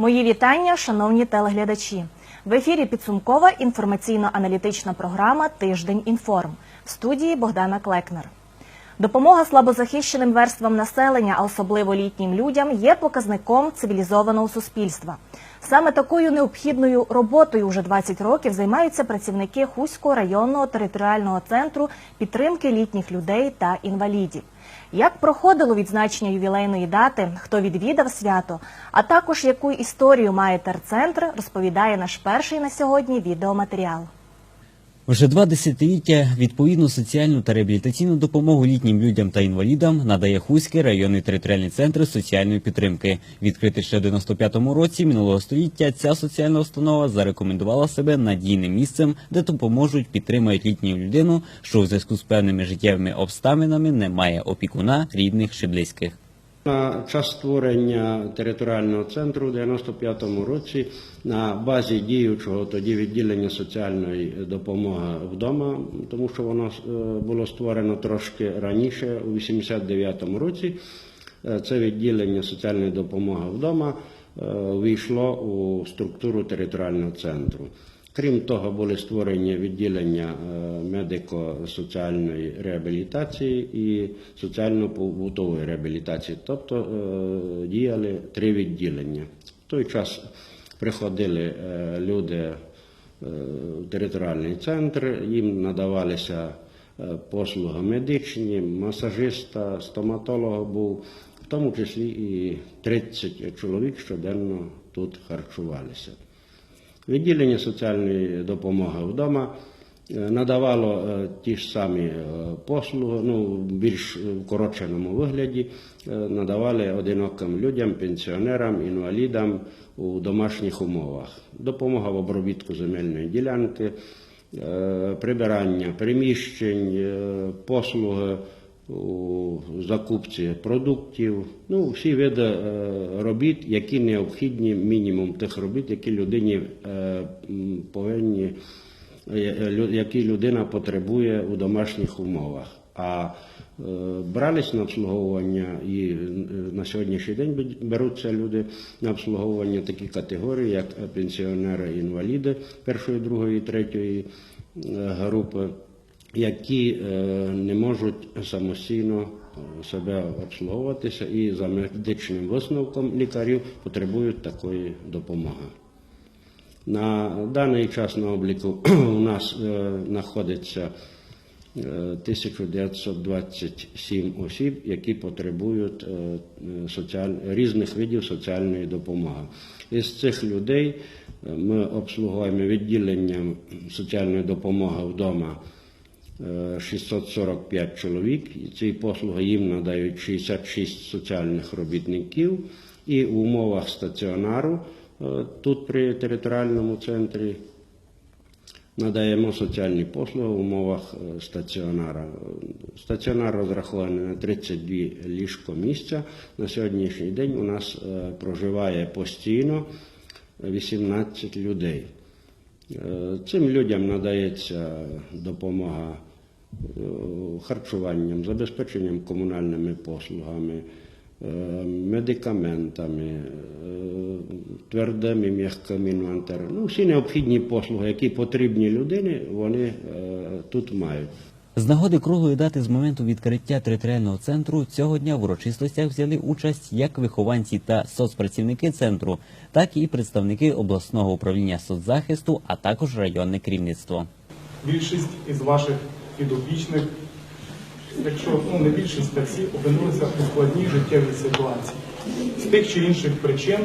Мої вітання, шановні телеглядачі. В ефірі підсумкова інформаційно-аналітична програма Тиждень інформ в студії Богдана Клекнер. Допомога слабозахищеним верствам населення, а особливо літнім людям, є показником цивілізованого суспільства. Саме такою необхідною роботою уже 20 років займаються працівники Хуського районного територіального центру підтримки літніх людей та інвалідів. Як проходило відзначення ювілейної дати, хто відвідав свято, а також яку історію має терцентр, розповідає наш перший на сьогодні відеоматеріал. Вже два десятиліття відповідну соціальну та реабілітаційну допомогу літнім людям та інвалідам надає Хуський районний територіальний центр соціальної підтримки. Відкритий ще в 95-му році минулого століття, ця соціальна установа зарекомендувала себе надійним місцем, де допоможуть підтримують літню людину, що у зв'язку з певними життєвими обставинами не має опікуна, рідних чи близьких. На час створення територіального центру у 95-му році на базі діючого тоді відділення соціальної допомоги вдома, тому що воно е, було створено трошки раніше, у 89-му році. е, Це відділення соціальної допомоги вдома е, увійшло у структуру територіального центру. Крім того, були створені відділення е, медико-соціальної реабілітації і соціально-побутової реабілітації, тобто е, діяли три відділення. В той час приходили е, люди в територіальний центр, їм надавалися послуги медичні, масажиста, стоматолога був, в тому числі і 30 чоловік щоденно тут харчувалися. Відділення соціальної допомоги вдома е, надавало е, ті ж самі е, послуги, ну, в більш вкороченому вигляді, надавали одиноким людям, пенсіонерам, інвалідам у домашніх умовах. Допомога в обробітку земельної ділянки, прибирання приміщень, послуги у закупці продуктів, ну, всі види е, робіт, які необхідні, мінімум тих робіт, які людині е, повинні, е, які людина потребує у домашніх умовах. А брались на обслуговування і на сьогоднішній день беруться люди на обслуговування такі категорії, як пенсіонери, інваліди першої, другої, третьої групи які е, не можуть самостійно е, себе обслуговуватися і за медичним висновком лікарів потребують такої допомоги. На даний час на обліку у нас е, знаходиться е, 1927 осіб, які потребують соціаль... різних видів соціальної допомоги. Із цих людей ми обслуговуємо відділенням соціальної допомоги вдома 645 чоловік. І ці послуги їм надають 66 соціальних робітників. І в умовах стаціонару е, тут при територіальному центрі надаємо соціальні послуги в умовах е, стаціонара. Стаціонар розрахований на 32 ліжко місця. На сьогоднішній день у нас е, проживає постійно 18 людей. Цим людям надається допомога харчуванням, забезпеченням комунальними послугами, е, медикаментами, е, твердим і м'яким інвентарем. Ну, всі необхідні послуги, які потрібні людині, вони е, тут мають. З нагоди круглої дати з моменту відкриття територіального центру цього дня в урочистостях взяли участь як вихованці та соцпрацівники центру, так і представники обласного управління соцзахисту, а також районне керівництво. більшість із ваших підопічних, якщо ну не більшість, то опинилися у складній життєвій ситуації з тих чи інших причин,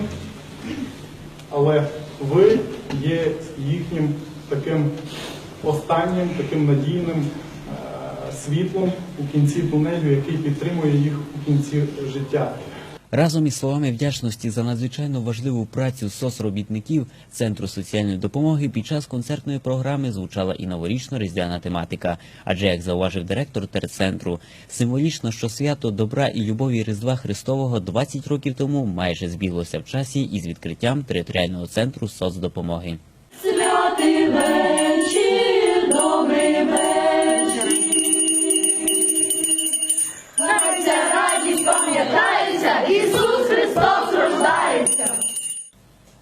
але ви є їхнім таким останнім, таким надійним е, світлом у кінці тунелю, який підтримує їх у кінці життя. Разом із словами вдячності за надзвичайно важливу працю соцробітників Центру соціальної допомоги під час концертної програми звучала і новорічно-різдвяна тематика. Адже, як зауважив директор терцентру, символічно, що свято добра і любові Різдва Христового 20 років тому майже збіглося в часі із відкриттям територіального центру соцдопомоги. Святий Ісус Христос рождається.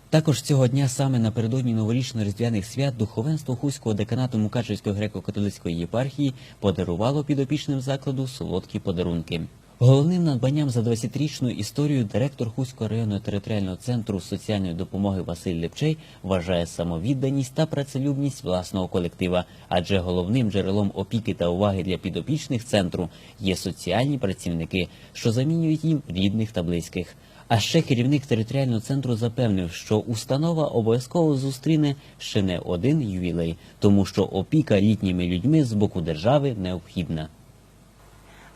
Також цього дня саме напередодні новорічно-різдвяних свят духовенство Хуського деканату Мукачевської греко-католицької єпархії подарувало підопічним закладу солодкі подарунки. Головним надбанням за 20-річну історію директор Хуського районного територіального центру соціальної допомоги Василь Лепчей вважає самовідданість та працелюбність власного колектива, адже головним джерелом опіки та уваги для підопічних центру є соціальні працівники, що замінюють їм рідних та близьких. А ще керівник територіального центру запевнив, що установа обов'язково зустріне ще не один ювілей, тому що опіка літніми людьми з боку держави необхідна.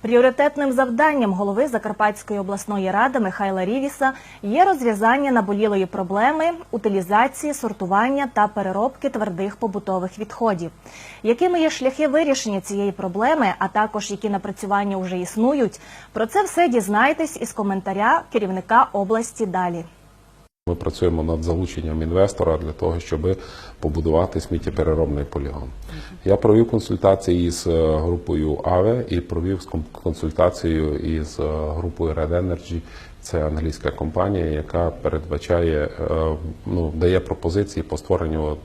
Пріоритетним завданням голови Закарпатської обласної ради Михайла Рівіса є розв'язання наболілої проблеми утилізації, сортування та переробки твердих побутових відходів. Якими є шляхи вирішення цієї проблеми, а також які напрацювання вже існують, про це все дізнайтесь із коментаря керівника області далі. Ми працюємо над залученням інвестора для того, щоб побудувати сміттєпереробний полігон. Я провів консультації з е, групою АВЕ і провів консультацію із е, групою Red Energy. Це англійська компанія, яка передбачає, е, ну, дає пропозиції по створенню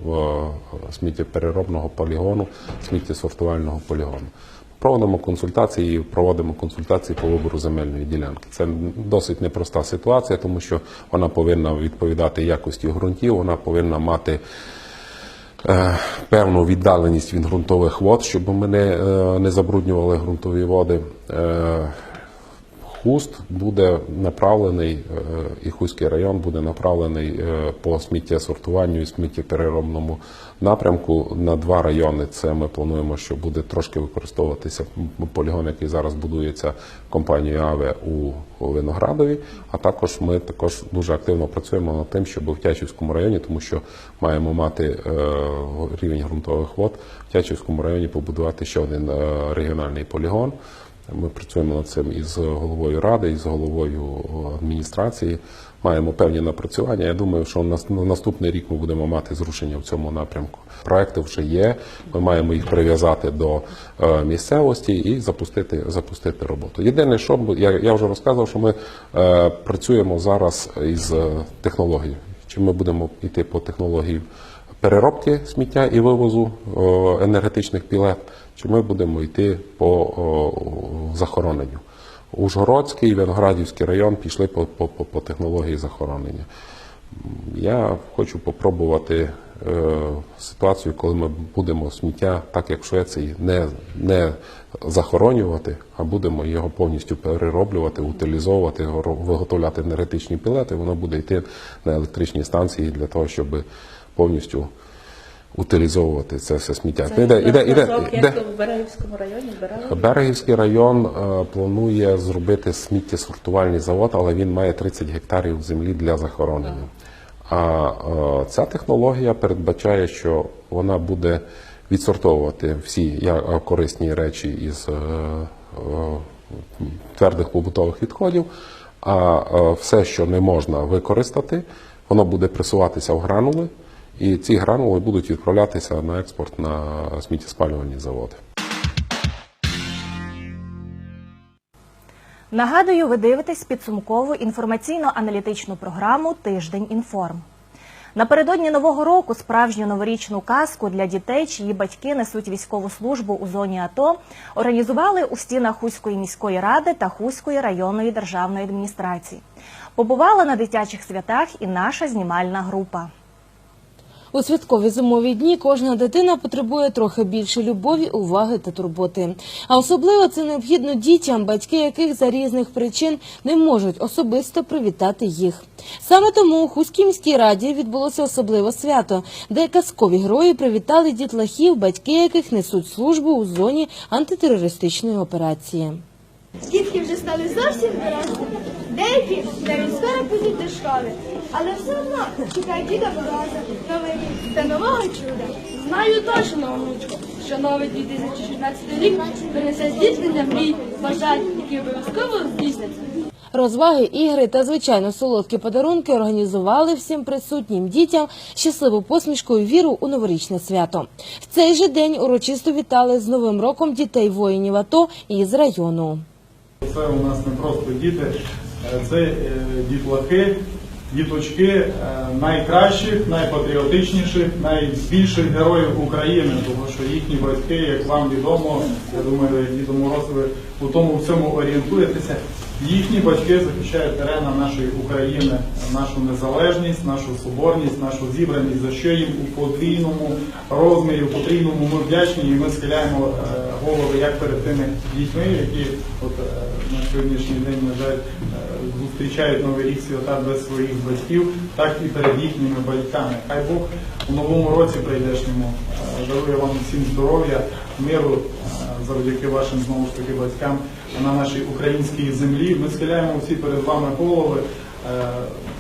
сміттєпереробного полігону, сміттєсортувального полігону. Проводимо консультації, і проводимо консультації по вибору земельної ділянки. Це досить непроста ситуація, тому що вона повинна відповідати якості ґрунтів, вона повинна мати е, певну віддаленість від ґрунтових вод, щоб ми не, е, не забруднювали ґрунтові води. Хуст буде направлений, е, і Хуський район буде направлений е, по сміттєсортуванню і сміттєпереробному напрямку на два райони. Це ми плануємо, що буде трошки використовуватися полігон, який зараз будується компанією АВЕ у Виноградові. А також ми також дуже активно працюємо над тим, щоб в Тячівському районі, тому що маємо мати е, рівень ґрунтових вод, в Тячівському районі побудувати ще один регіональний полігон. Ми працюємо над цим із головою ради, із головою адміністрації. Маємо певні напрацювання. Я думаю, що на на наступний рік ми будемо мати зрушення в цьому напрямку. Проекти вже є. Ми маємо їх прив'язати до е, місцевості і запустити, запустити роботу. Єдине, що я, я вже розказував, що ми е, працюємо зараз із е, технологією. Чи ми будемо йти по технології переробки сміття і вивозу енергетичних пілет, чи ми будемо йти по захороненню. Ужгородський і Виноградівський район пішли по, по, по, по технології захоронення. Я хочу попробувати е, ситуацію, коли ми будемо сміття, так як в Швеції, не, не захоронювати, а будемо його повністю перероблювати, утилізовувати, виготовляти енергетичні пілети. Воно буде йти на електричні станції для того, щоб повністю утилізовувати це все сміття. Це Іде- іде- іде- іде- в Берегівському районі збирали. Берегівський район е, планує зробити сміттєсортувальний завод, але він має 30 гектарів землі для захоронення. А е, ця технологія передбачає, що вона буде відсортовувати всі е, корисні речі із е, е, твердих побутових відходів, а е, все, що не можна використати, воно буде пресуватися в гранули, і ці гранули будуть відправлятися на експорт на сміттєспалювальні заводи. Нагадую, ви дивитесь підсумкову інформаційно-аналітичну програму Тиждень інформ. Напередодні нового року справжню новорічну казку для дітей, чиї батьки несуть військову службу у зоні АТО, організували у стінах Хуської міської ради та Хуської районної державної адміністрації. Побувала на дитячих святах і наша знімальна група. У святкові зимові дні кожна дитина потребує трохи більше любові, уваги та турботи. А особливо це необхідно дітям, батьки яких за різних причин не можуть особисто привітати їх. Саме тому у Хуській міській раді відбулося особливе свято, де казкові герої привітали дітлахів, батьки яких несуть службу у зоні антитерористичної операції. Дітки вже стали зовсім дорослі. Деякі навіть скоро підуть до школи, але все одно чекають Діда Мороза, Новий рік та нового чуда. Знаю точно, онучко, що новий 2016 рік принесе здійснення мрій, бажань, які обов'язково здійсняться. Розваги, ігри та звичайно солодкі подарунки організували всім присутнім дітям щасливу посмішку і віру у новорічне свято. В цей же день урочисто вітали з новим роком дітей воїнів АТО із району. Це у нас не просто діти, це е, дітлахи, діточки е, найкращих, найпатріотичніших, найбільших героїв України, тому що їхні батьки, як вам відомо, я думаю, Діду Мороз, у тому всьому орієнтуєтеся. Їхні батьки захищають терена нашої України, нашу незалежність, нашу соборність, нашу зібраність, за що їм у потрійному розмірі, у потрійному ми вдячні, і ми схиляємо е, голови як перед тими дітьми, які от е, на сьогоднішній день, на жаль, е, зустрічають новий рік свята без своїх батьків, так і перед їхніми батьками. Хай Бог у новому році прийдешньому е, дарує вам всім здоров'я, миру е, завдяки вашим знову ж таки батькам на нашій українській землі. Ми схиляємо всі перед вами голови. Е,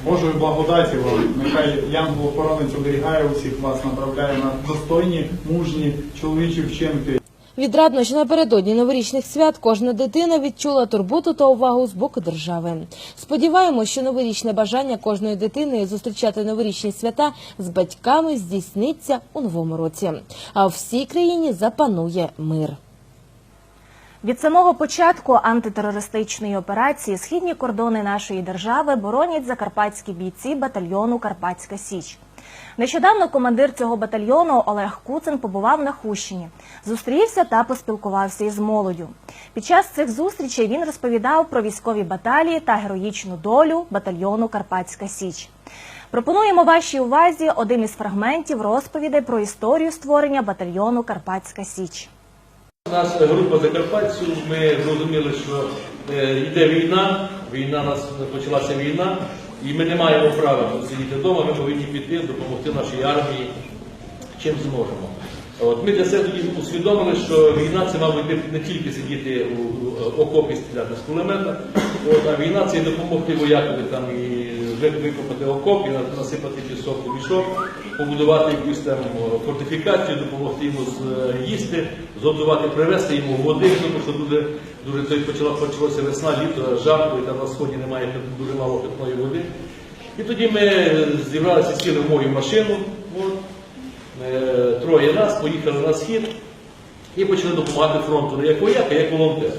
Божої благодаті вам. Нехай Янгол охоронець оберігає усіх вас, направляє на достойні, мужні чоловічі вчинки. Відрадно, що напередодні новорічних свят кожна дитина відчула турботу та увагу з боку держави. Сподіваємось, що новорічне бажання кожної дитини зустрічати новорічні свята з батьками здійсниться у новому році. А в всій країні запанує мир. Від самого початку антитерористичної операції східні кордони нашої держави боронять закарпатські бійці батальйону Карпатська Січ. Нещодавно командир цього батальйону Олег Куцин побував на Хущині, зустрівся та поспілкувався із молоддю. Під час цих зустрічей він розповідав про військові баталії та героїчну долю батальйону Карпатська Січ. Пропонуємо вашій увазі один із фрагментів розповідей про історію створення батальйону Карпатська Січ. Наша група закарпатців, ми зрозуміли, що е, йде війна, війна нас почалася війна, і ми не маємо права сидіти вдома, ми повинні піти, допомогти нашій армії, чим зможемо. От, ми для себе тоді усвідомили, що війна це, мабуть, не- тільки сидіти у окопі стріляти з кулемета, от, а війна це і допомогти воякові там і ви- викопати окоп, і насипати пісок у мішок, побудувати якусь там фортифікацію, допомогти йому з- їсти, зготувати, привезти йому води, тому що дуже, дуже це почала, почалася весна, літо, жарко, і там на сході немає дуже мало питної води. І тоді ми зібралися, сіли в мою машину. От, Е, троє нас, поїхали на схід і почали допомагати фронту не як вояк, а як волонтер.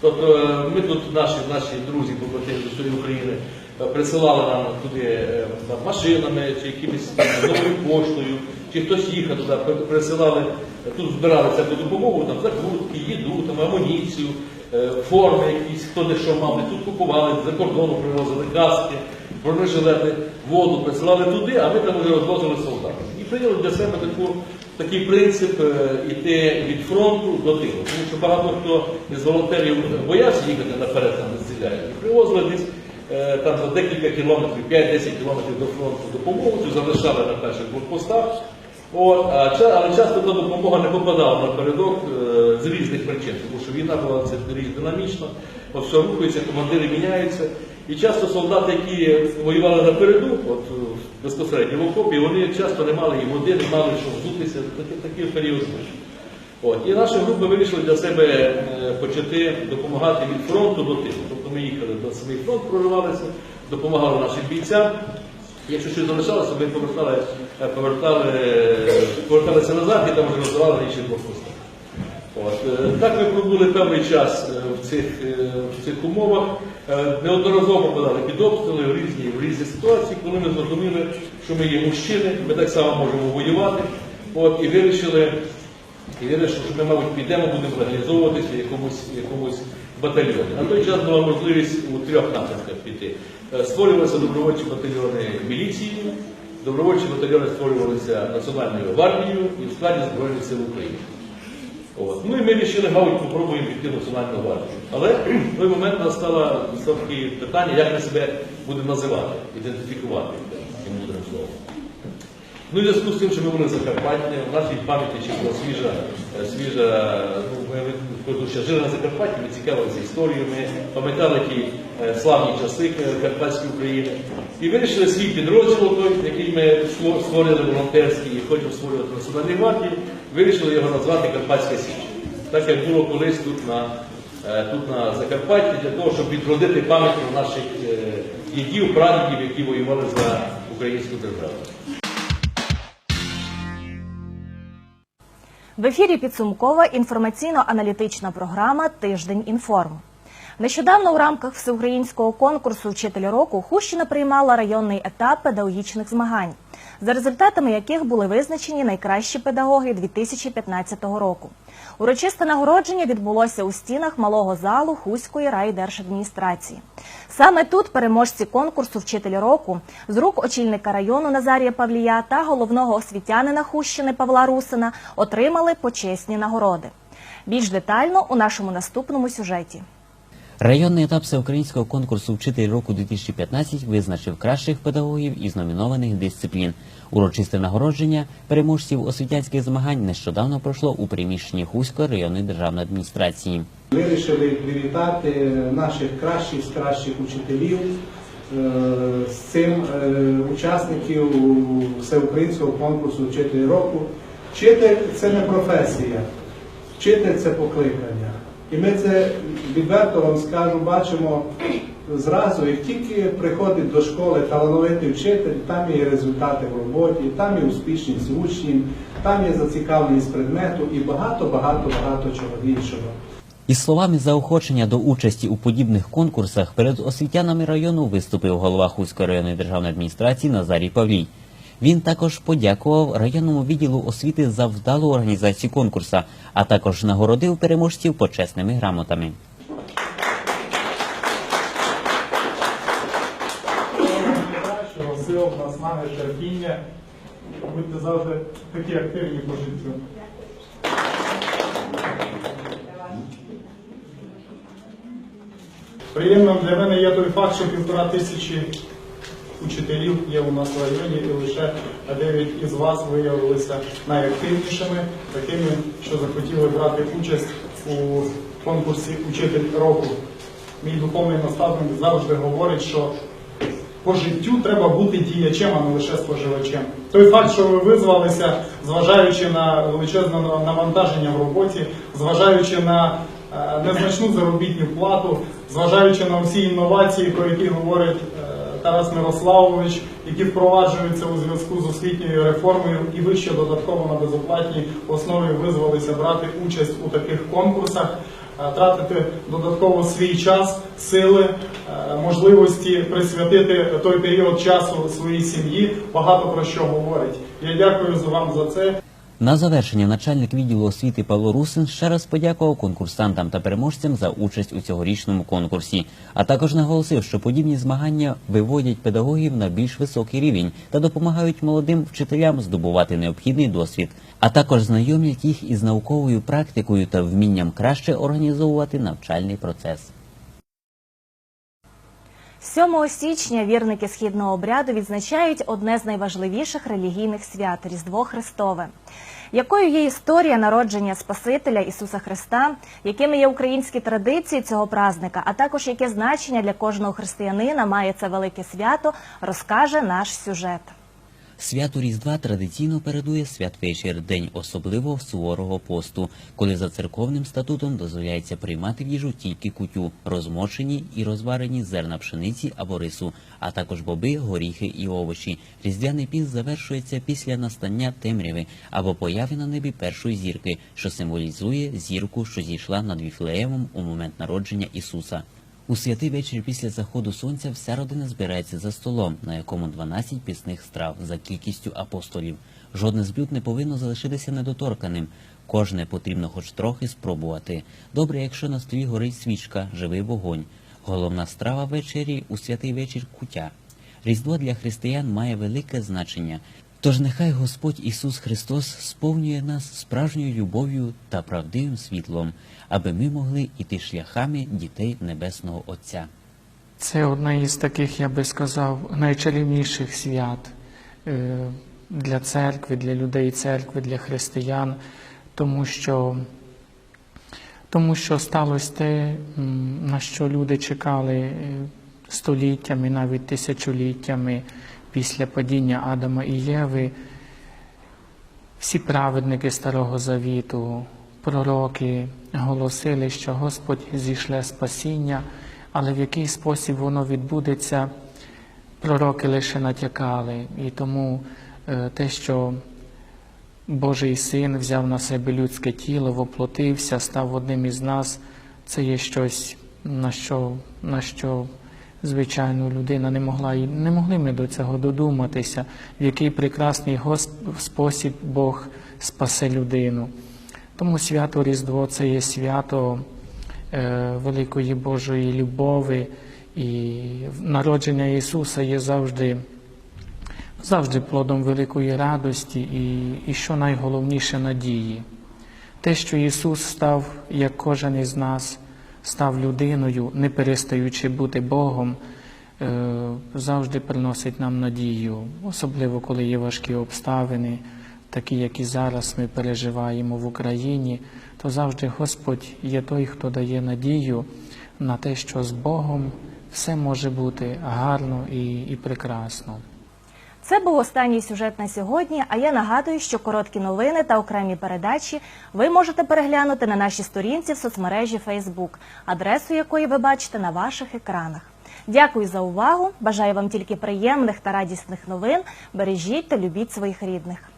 Тобто е, ми тут, наші, наші друзі побратими з України, е, присилали нам туди е, машинами чи якимось новою поштою, чи хтось їхав туди, присилали, е, тут збирали всяку допомогу, там закрутки, їду, там, амуніцію, е, форми якісь, хто де що мав, тут купували, за кордону привозили каски, бронежилети, воду присилали туди, а ми там вже розвозили солдатів. І прийняли для себе таку, такий принцип е, іти від фронту до тилу. Тому що багато хто із волонтерів боявся їхати наперед, там не стріляють. Привозили десь е, там за декілька кілометрів, 5-10 кілометрів до фронту допомогу, залишали на перших блокпостах. Але часто та допомога не попадала напередок е, з різних причин, тому що війна була це динамічна, от все рухається, командири міняються. І часто солдати, які воювали напереду, от е, безпосередньо в окопі, вони часто не мали і води, не мали що взутися, такий, період. От. І наша група вирішила для себе е, почати допомагати від фронту до тилу. Ми їхали до самий фронт, проривалися, допомагали нашим бійцям. Якщо щось залишалося, ми повертали, е, повертали, поверталися назад і там вже роздавали інші блокпости. От, е, так ми пробули певний час е, в цих, в цих умовах. Неодноразово попадали під обстріли в різні, в різні ситуації, коли ми зрозуміли, що ми є мужчини, ми так само можемо воювати. От, і вирішили, і вирішили, що ми, мабуть, підемо, будемо реалізовуватися в якомусь, якомусь батальйоні. На той час була можливість у трьох напрямках піти. Е, Створювалися добровольчі батальйони міліції, добровольчі батальйони створювалися Національною гвардією і в складі Збройних сил України. От. Ну і ми вирішили, мабуть, попробуємо піти Національну гвардію. Але в той момент настало таке питання, як ми себе будемо називати, ідентифікувати тим мудрим словом. Ну в зв'язку з тим, що ми були в Закарпатті, в нашій пам'яті ще була свіжа, е, свіжа, ну, ми ще жили на Закарпатті, ми цікавилися історією, ми пам'ятали ті е, славні часи е, Карпатської України. І вирішили свій підрозділ, той, який ми створили волонтерський і хочемо створювати Національній гвардії, вирішили його назвати Карпатська Січ. Так як було колись тут на, тут на Закарпатті, для того, щоб відродити пам'ять наших дідів, прадідів, які воювали за українську державу. В ефірі підсумкова інформаційно-аналітична програма Тиждень інформ. Нещодавно у рамках всеукраїнського конкурсу Вчитель року Хущина приймала районний етап педагогічних змагань, за результатами яких були визначені найкращі педагоги 2015 року. Урочисте нагородження відбулося у стінах малого залу Хуської райдержадміністрації. Саме тут переможці конкурсу Вчитель року з рук очільника району Назарія Павлія та головного освітянина Хущини Павла Русина отримали почесні нагороди. Більш детально у нашому наступному сюжеті. Районний етап всеукраїнського конкурсу Вчитель року 2015 визначив кращих педагогів із номінованих дисциплін. Урочисте нагородження переможців освітянських змагань нещодавно пройшло у приміщенні Хуської районної державної адміністрації. Вирішили привітати наших кращих з кращих учителів е, з цим е, учасників всеукраїнського конкурсу Вчитель року. Вчитель це не професія, вчитель це покликання. І ми це відверто вам скажу, бачимо зразу, як тільки приходить до школи талановитий вчитель, там є результати в роботі, там є успішність учнів, там є зацікавленість предмету і багато, багато, багато чого іншого. Із словами заохочення до участі у подібних конкурсах перед освітянами району виступив голова Хуської районної державної адміністрації Назарій Павлій. Він також подякував районному відділу освіти за вдалу організацію конкурсу, а також нагородив переможців почесними грамотами. Сил, наснаги, терпіння. Будьте завжди такі активні по життю. Приємним для мене є той факт, що півтора тисячі учителів є у нас в районі, і лише 9 із вас виявилися найактивнішими, такими, що захотіли брати участь у конкурсі Учитель року. Мій духовний наставник завжди говорить, що по життю треба бути діячем, а не лише споживачем. Той факт, що ви визвалися, зважаючи на величезне навантаження в роботі, зважаючи на е, незначну заробітну плату, зважаючи на всі інновації, про які говорить Тарас Мирославович, які впроваджуються у зв'язку з освітньою реформою, і ви ще додатково на безоплатній основі визвалися брати участь у таких конкурсах, е, тратити додатково свій час, сили, е, можливості присвятити той період часу своїй сім'ї, багато про що говорить. Я дякую за вам за це. На завершення начальник відділу освіти Павло Русин ще раз подякував конкурсантам та переможцям за участь у цьогорічному конкурсі, а також наголосив, що подібні змагання виводять педагогів на більш високий рівень та допомагають молодим вчителям здобувати необхідний досвід, а також знайомлять їх із науковою практикою та вмінням краще організовувати навчальний процес. 7 січня вірники східного обряду відзначають одне з найважливіших релігійних свят Різдво Христове. Якою є історія народження Спасителя Ісуса Христа, якими є українські традиції цього празника, а також яке значення для кожного християнина має це велике свято, розкаже наш сюжет. Свято Різдва традиційно передує святвечір, день особливо суворого посту, коли за церковним статутом дозволяється приймати в їжу тільки кутю, розмочені і розварені зерна пшениці або рису, а також боби, горіхи і овочі. Різдвяний піст завершується після настання темряви або появи на небі першої зірки, що символізує зірку, що зійшла над Віфлеємом у момент народження Ісуса. У святий вечір після заходу сонця вся родина збирається за столом, на якому 12 пісних страв за кількістю апостолів. Жодне з блюд не повинно залишитися недоторканим. Кожне потрібно хоч трохи спробувати. Добре, якщо на столі горить свічка, живий вогонь. Головна страва вечері у святий вечір кутя. Різдво для християн має велике значення. Тож нехай Господь Ісус Христос сповнює нас справжньою любов'ю та правдивим світлом, аби ми могли іти шляхами дітей Небесного Отця. Це одне із таких, я би сказав, найчарівніших свят е, для церкви, для людей церкви, для християн, тому що, тому що сталося те, на що люди чекали е, століттями, навіть тисячоліттями після падіння Адама і Єви. Всі праведники Старого Завіту, пророки голосили, що Господь зійшле спасіння, але в який спосіб воно відбудеться, пророки лише натякали. І тому е, те, що Божий син взяв на себе людське тіло, воплотився, став одним із нас, це є щось на що, на що звичайно людина не могла не могли ми до цього додуматися, в який прекрасний спосіб Бог спасе людину. Тому свято Різдво це є свято е, великої Божої любові, і народження Ісуса є завжди завжди плодом великої радості і, і що найголовніше надії. Те, що Ісус став, як кожен із нас, став людиною, не перестаючи бути Богом, е, завжди приносить нам надію, особливо коли є важкі обставини, такі, як і зараз ми переживаємо в Україні, то завжди Господь є той, хто дає надію на те, що з Богом все може бути гарно і, і прекрасно. Це був останній сюжет на сьогодні. А я нагадую, що короткі новини та окремі передачі ви можете переглянути на нашій сторінці в соцмережі Facebook, адресу якої ви бачите на ваших екранах. Дякую за увагу. Бажаю вам тільки приємних та радісних новин. Бережіть та любіть своїх рідних.